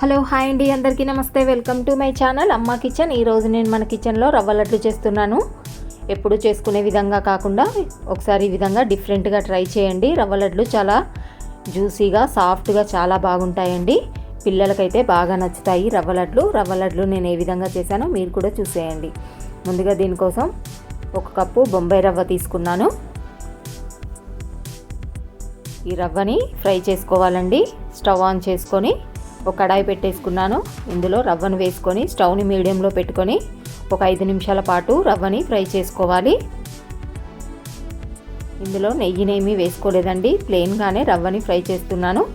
Hello hi అండి. అందరికీ నమస్తే. Welcome to my channel Amma kitchen. ఈరోజు నేను మన కిచెన్లో రవ్వ లడ్డు చేస్తున్నాను. ఎప్పుడు చేసుకునే విధంగా కాకుండా ఒకసారి ఈ విధంగా డిఫరెంట్గా ట్రై చేయండి. రవ్వ లడ్లు చాలా జ్యూసీగా సాఫ్ట్గా చాలా బాగుంటాయండి. పిల్లలకైతే బాగా నచ్చుతాయి రవ్వ లడ్లు. రవ్వ లడ్లు నేను ఏ విధంగా చేశానో మీరు కూడా చూసేయండి. ముందుగా దీనికోసం ఒక కప్పు బొంబాయి రవ్వ తీసుకున్నాను. ఈ రవ్వని ఫ్రై చేసుకోవాలండి. స్టవ్ ఆన్ చేసుకొని ఒక కడాయి పెట్టేసుకున్నాను. ఇందులో రవ్వను వేసుకొని స్టవ్ని మీడియంలో పెట్టుకొని ఒక ఐదు నిమిషాల పాటు రవ్వని ఫ్రై చేసుకోవాలి. ఇందులో నెయ్యినేమీ వేసుకోలేదండి. ప్లెయిన్గానే రవ్వని ఫ్రై చేస్తున్నాను.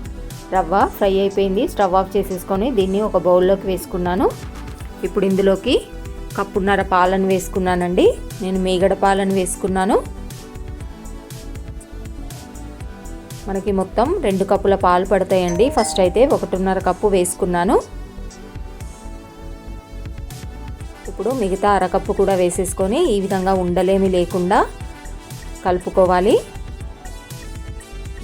రవ్వ ఫ్రై అయిపోయింది. స్టవ్ ఆఫ్ చేసేసుకొని దీన్ని ఒక బౌల్లోకి వేసుకున్నాను. ఇప్పుడు ఇందులోకి కప్పున్నర పాలను వేసుకున్నానండి. నేను మీగడ పాలను వేసుకున్నాను. మనకి మొత్తం రెండు కప్పుల పాలు పడతాయండి. ఫస్ట్ అయితే ఒకటిన్నర కప్పు వేసుకున్నాను. ఇప్పుడు మిగతా అరకప్పు కూడా వేసేసుకొని ఈ విధంగా ఉండలేమి లేకుండా కలుపుకోవాలి.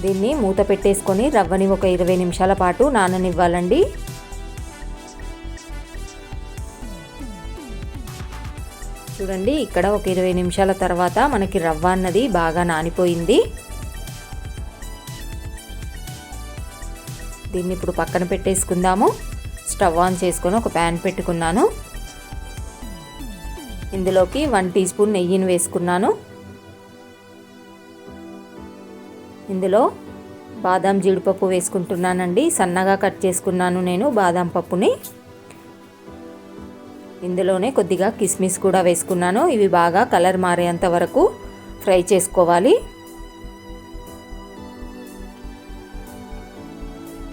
దీన్ని మూత పెట్టేసుకొని రవ్వని ఒక ఇరవై నిమిషాల పాటు నాననివ్వాలండి. చూడండి ఇక్కడ ఒక ఇరవై నిమిషాల తర్వాత మనకి రవ్వ అన్నది బాగా నానిపోయింది. దీన్ని ఇప్పుడు పక్కన పెట్టేసుకుందాము. స్టవ్ ఆన్ చేసుకొని ఒక ప్యాన్ పెట్టుకున్నాను. ఇందులోకి వన్ టీ స్పూన్ నెయ్యిని వేసుకున్నాను. ఇందులో బాదం జీడిపప్పు వేసుకుంటున్నానండి. సన్నగా కట్ చేసుకున్నాను నేను బాదం పప్పుని. ఇందులోనే కొద్దిగా కిస్మిస్ కూడా వేసుకున్నాను. ఇవి బాగా కలర్ మారేంత వరకు ఫ్రై చేసుకోవాలి.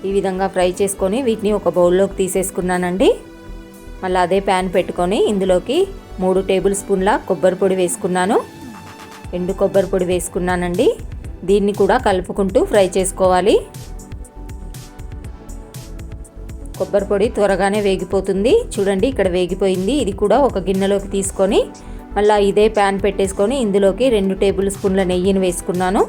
ఈ విధంగా ఫ్రై చేసుకొని వీటిని ఒక బౌల్లోకి తీసేసుకున్నానండి. మళ్ళీ అదే ప్యాన్ పెట్టుకొని ఇందులోకి మూడు టేబుల్ స్పూన్ల కొబ్బరి పొడి వేసుకున్నాను. ఎండు కొబ్బరి పొడి వేసుకున్నానండి. దీన్ని కూడా కలుపుకుంటూ ఫ్రై చేసుకోవాలి. కొబ్బరి పొడి త్వరగానే వేగిపోతుంది. చూడండి ఇక్కడ వేగిపోయింది. ఇది కూడా ఒక గిన్నెలోకి తీసుకొని మళ్ళీ ఇదే ప్యాన్ పెట్టేసుకొని ఇందులోకి రెండు టేబుల్ స్పూన్ల నెయ్యిని వేసుకున్నాను.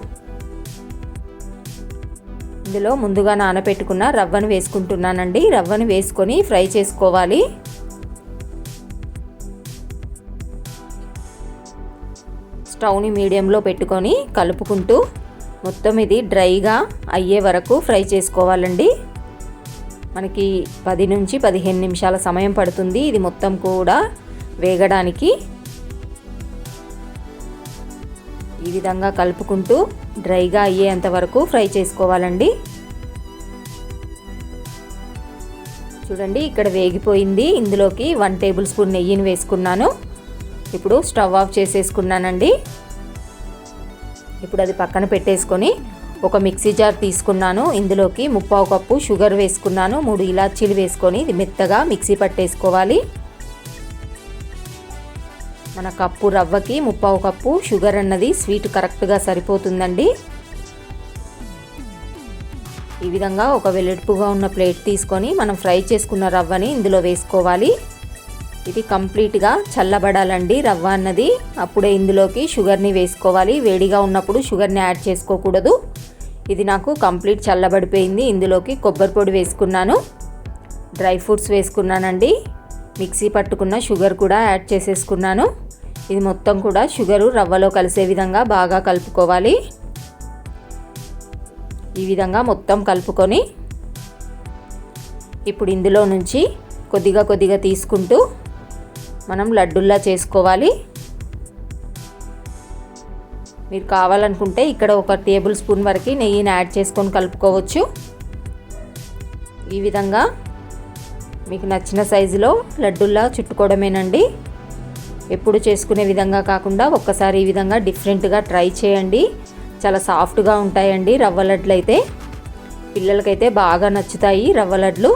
ఇందులో ముందుగా నానబెట్టుకున్న రవ్వను వేసుకుంటున్నానండి. రవ్వను వేసుకొని ఫ్రై చేసుకోవాలి. స్టవ్ని మీడియంలో పెట్టుకొని కలుపుకుంటూ మొత్తం ఇది డ్రైగా అయ్యే వరకు ఫ్రై చేసుకోవాలండి. మనకి పది నుంచి పదిహేను నిమిషాల సమయం పడుతుంది. ఇది మొత్తం కూడా వేగడానికి ఈ విధంగా కలుపుకుంటూ డ్రైగా అయ్యేంత వరకు ఫ్రై చేసుకోవాలండి. చూడండి ఇక్కడ వేగిపోయింది. ఇందులోకి వన్ టేబుల్ స్పూన్ నెయ్యిని వేసుకున్నాను. ఇప్పుడు స్టవ్ ఆఫ్ చేసేసుకున్నానండి. ఇప్పుడు అది పక్కన పెట్టేసుకొని ఒక మిక్సీ జార్ తీసుకున్నాను. ఇందులోకి ముప్పావు కప్పు షుగర్ వేసుకున్నాను. మూడు ఇలాచీలు వేసుకొని ఇది మెత్తగా మిక్సీ పట్టేసుకోవాలి. మన కప్పు రవ్వకి ముప్పావు కప్పు షుగర్ అన్నది స్వీట్ కరెక్ట్గా సరిపోతుందండి. ఈ విధంగా ఒక వెలుపుగా ఉన్న ప్లేట్ తీసుకొని మనం ఫ్రై చేసుకున్న రవ్వని ఇందులో వేసుకోవాలి. ఇది కంప్లీట్గా చల్లబడాలండి రవ్వ అన్నది. అప్పుడే ఇందులోకి షుగర్ని వేసుకోవాలి. వేడిగా ఉన్నప్పుడు షుగర్ని యాడ్ చేసుకోకూడదు. ఇది నాకు కంప్లీట్ చల్లబడిపోయింది. ఇందులోకి కొబ్బరి పొడి వేసుకున్నాను. డ్రై ఫ్రూట్స్ వేసుకున్నానండి. మిక్సీ పట్టుకున్న షుగర్ కూడా యాడ్ చేసేసుకున్నాను. ఇది మొత్తం కూడా షుగరు రవ్వలో కలిసే విధంగా బాగా కలుపుకోవాలి. ఈ విధంగా మొత్తం కలుపుకొని ఇప్పుడు ఇందులో నుంచి కొద్దిగా కొద్దిగా తీసుకుంటూ మనం లడ్డుల్లా చేసుకోవాలి. మీరు కావాలనుకుంటే ఇక్కడ ఒక టేబుల్ స్పూన్ వరకు నెయ్యిని యాడ్ చేసుకొని కలుపుకోవచ్చు. ఈ విధంగా మీకు నచ్చిన సైజులో లడ్డుల్లా చుట్టుకోవడమేనండి. ఎప్పుడు చేసుకునే విధంగా కాకుండా ఒక్కసారి ఈ విధంగా డిఫరెంట్గా ట్రై చేయండి. చాలా సాఫ్ట్గా ఉంటాయండి రవ్వ లడ్లు అయితే పిల్లలకైతే బాగా నచ్చుతాయి రవ్వ లడ్లు.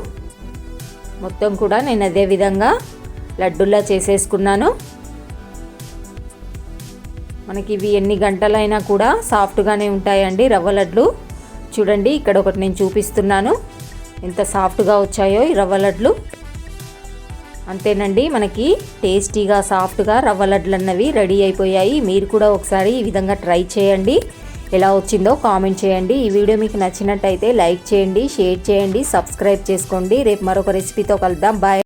మొత్తం కూడా నేను అదే విధంగా లడ్డుల్లా చేసేసుకున్నాను. మనకి ఇవి ఎన్ని గంటలైనా కూడా సాఫ్ట్గానే ఉంటాయండి రవ్వ లడ్లు. చూడండి ఇక్కడ ఒకటి నేను చూపిస్తున్నాను. ఎంత సాఫ్ట్గా వచ్చాయో ఈ రవ్వ లడ్లు. అంతేనండి మనకి టేస్టీగా సాఫ్ట్గా రవ్వ లడ్లు అన్నవి రెడీ అయిపోయాయి. మీరు కూడా ఒకసారి ఈ విధంగా ట్రై చేయండి. ఎలా వచ్చిందో కామెంట్ చేయండి. ఈ వీడియో మీకు నచ్చినట్టయితే లైక్ చేయండి షేర్ చేయండి సబ్స్క్రైబ్ చేసుకోండి. రేపు మరొక రెసిపీతో కలుద్దాం. బాయ్.